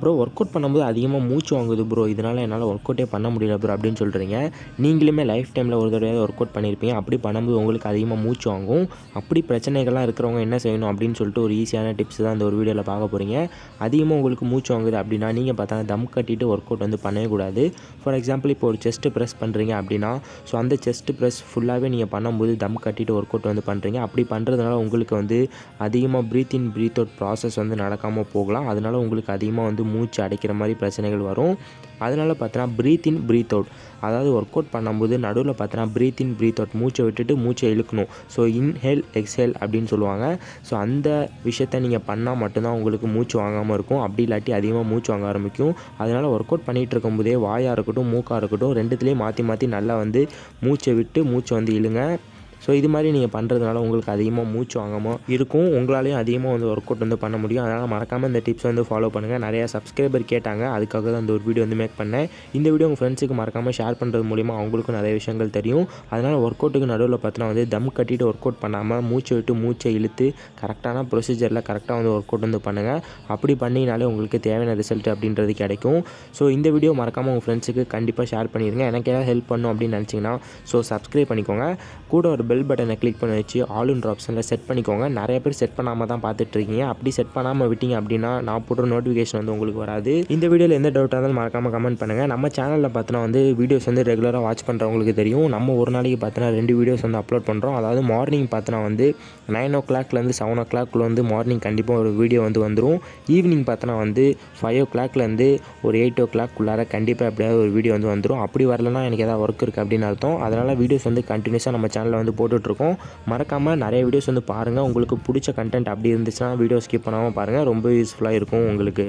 Bro work out பண்ணும்போது அதிகமாக மூச்சு வாங்குது ப்ரோ இதனால் என்னால் ஒர்க் அவுட்டே பண்ண முடியல ப்ரோ அப்படின்னு சொல்கிறீங்க நீங்களுமே லைஃப் டைமில் ஒரு தடவை ஒர்க் அவுட் பண்ணியிருப்பீங்க அப்படி பண்ணும்போது உங்களுக்கு அதிகமாக மூச்சு வாங்கும். அப்படி பிரச்சனைகள்லாம் இருக்கிறவங்க என்ன செய்யணும் அப்படின்னு சொல்லிட்டு ஒரு ஈஸியான டிப்ஸ் தான் இந்த ஒரு வீடியோவில் பார்க்க போகிறீங்க அதிகமாக உங்களுக்கு மூச்சு வாங்குது அப்படின்னா நீங்கள் பார்த்தா தம் கட்டிட்டு ஒர்க் அவுட் வந்து பண்ணவே கூடாது. ஃபார் எக்ஸாம்பிள் இப்போ ஒரு செஸ்ட்டு ப்ரெஸ் பண்ணுறீங்க அப்படின்னா ஸோ அந்த செஸ்ட் ப்ரெஸ் ஃபுல்லாகவே நீங்கள் பண்ணும்போது தம் கட்டிட்டு ஒர்க் அவுட் வந்து பண்ணுறீங்க அப்படி பண்ணுறதுனால உங்களுக்கு வந்து அதிகமாக breath in breath out process வந்து நடக்காமல் போகலாம். அதனால உங்களுக்கு அதிகமாக வந்து மூச்சு அடைக்கிற மாதிரி பிரச்சனைகள் வரும். அதனால் பார்த்தோன்னா ப்ரீத் இன் ப்ரீத் அவுட் அதாவது ஒர்க் அவுட் பண்ணும்போது நடுவில் பார்த்தோன்னா ப்ரீத் இன் ப்ரீத் அவுட் மூச்சை விட்டுட்டு மூச்சை இழுக்கணும். ஸோ இன்ஹேல் எக்ஸ்ஹேல் அப்படின்னு சொல்லுவாங்க. ஸோ அந்த விஷயத்த நீங்கள் பண்ணால் மட்டும்தான் உங்களுக்கு மூச்சு வாங்காமல் இருக்கும். அப்படி இல்லாட்டி அதிகமாக மூச்சு வாங்க ஆரம்பிக்கும். அதனால் ஒர்க் அவுட் பண்ணிகிட்டு இருக்கும்போதே வாயாக இருக்கட்டும் மூக்காக இருக்கட்டும் ரெண்டுத்துலேயும் மாற்றி மாற்றி நல்லா வந்து மூச்சை விட்டு மூச்சை வந்து இழுங்க. ஸோ இது மாதிரி நீங்கள் பண்ணுறதுனால உங்களுக்கு அதிகமாக மூச்சு வாங்காமல் இருக்கும். உங்களாலேயும் அதிகமாக வந்து ஒர்க் அவுட் வந்து பண்ண முடியும். அதனால் மறக்காமல் இந்த டிப்ஸ் வந்து ஃபாலோ பண்ணுங்கள் நிறையா சப்ஸ்கிரைபர் கேட்டாங்க. அதுக்காக தான் அந்த ஒரு வீடியோ வந்து மேக் பண்ணேன். இந்த வீடியோ உங்கள் ஃப்ரெண்ட்ஸுக்கு மறக்காமல் ஷேர் பண்ணுறது மூலிமா அவங்களுக்கும் நிறைய விஷயங்கள் தெரியும். அதனால் ஒர்க் அவுட்டுக்கு நடுவில் பார்த்தீங்கன்னா வந்து தம் கட்டிட்டு ஒர்க் அவுட் பண்ணாமல் மூச்சை விட்டு மூச்சை இழுத்து கரெக்டான ப்ரொசீஜரில் கரெக்டாக வந்து ஒர்க் அவுட் வந்து பண்ணுங்கள் அப்படி பண்ணினாலே உங்களுக்கு தேவையான ரிசல்ட் அப்படின்றது கிடைக்கும். ஸோ இந்த வீடியோ மறக்காமல் உங்கள் ஃப்ரெண்ட்ஸுக்கு கண்டிப்பாக ஷேர் பண்ணிடுங்க. எனக்கு ஏதாவது ஹெல்ப் பண்ணும் அப்படின்னு நினச்சிங்கன்னா ஸோ சப்ஸ்கிரைப் பண்ணிக்கோங்க. கூட ஒரு பெல் பட்டனை கிளிக் பண்ணி வச்சு ஆல் இன் ஆப்ஷனில் செட் பண்ணிக்கோங்க. நிறைய பேர் செட் பண்ணாமல் தான் பார்த்துட்ருக்கீங்க. அப்படி செட் பண்ணாமல் விட்டீங்க அப்படின்னா நான் போடுற நோட்டிஃபிகேஷன் வந்து உங்களுக்கு வராது. இந்த வீடியோவில் எந்த டவுட்டாக இருந்தாலும் மறக்காமல் கமெண்ட் பண்ணுங்கள் நம்ம சேனலில் பார்த்தோன்னா வந்து வீடியோஸ் வந்து ரெகுலராக வாட்ச் பண்ணுறவங்களுக்கு தெரியும். நம்ம ஒரு நாளைக்கு பார்த்தோன்னா ரெண்டு வீடியோஸ் வந்து அப்லோட் பண்ணுறோம் அதாவது மார்னிங் பார்த்தோன்னா வந்து நைன் ஓ கிளாக்லேருந்து செவன் ஓ கிளாக்குள்ள வந்து மார்னிங் கண்டிப்பாக ஒரு வீடியோ வந்து வந்துடும் ஈவினிங் பார்த்தோன்னா வந்து ஃபைவ் ஓ கிளாக்லேருந்து ஒரு எயிட் ஓ கிளாக்குள்ளார கண்டிப்பாக எப்படியாவது ஒரு வீடியோ வந்து வந்துடும் அப்படி வரலன்னா எனக்கு ஏதாவது ஒர்க் இருக்குது அப்படின்னு அர்த்தம். அதனால் வீடியோஸ் வந்து கண்டினியூஸாக நம்ம சேனலில் வந்து போட்டுட்ருக்கோம். மறக்காமல் நிறைய வீடியோஸ் வந்து பாருங்கள் உங்களுக்கு பிடிச்ச கண்டென்ட் அப்படி இருந்துச்சுன்னா வீடியோ ஸ்கிப் பண்ணாமல் பாருங்கள் ரொம்ப யூஸ்ஃபுல்லாக இருக்கும் உங்களுக்கு.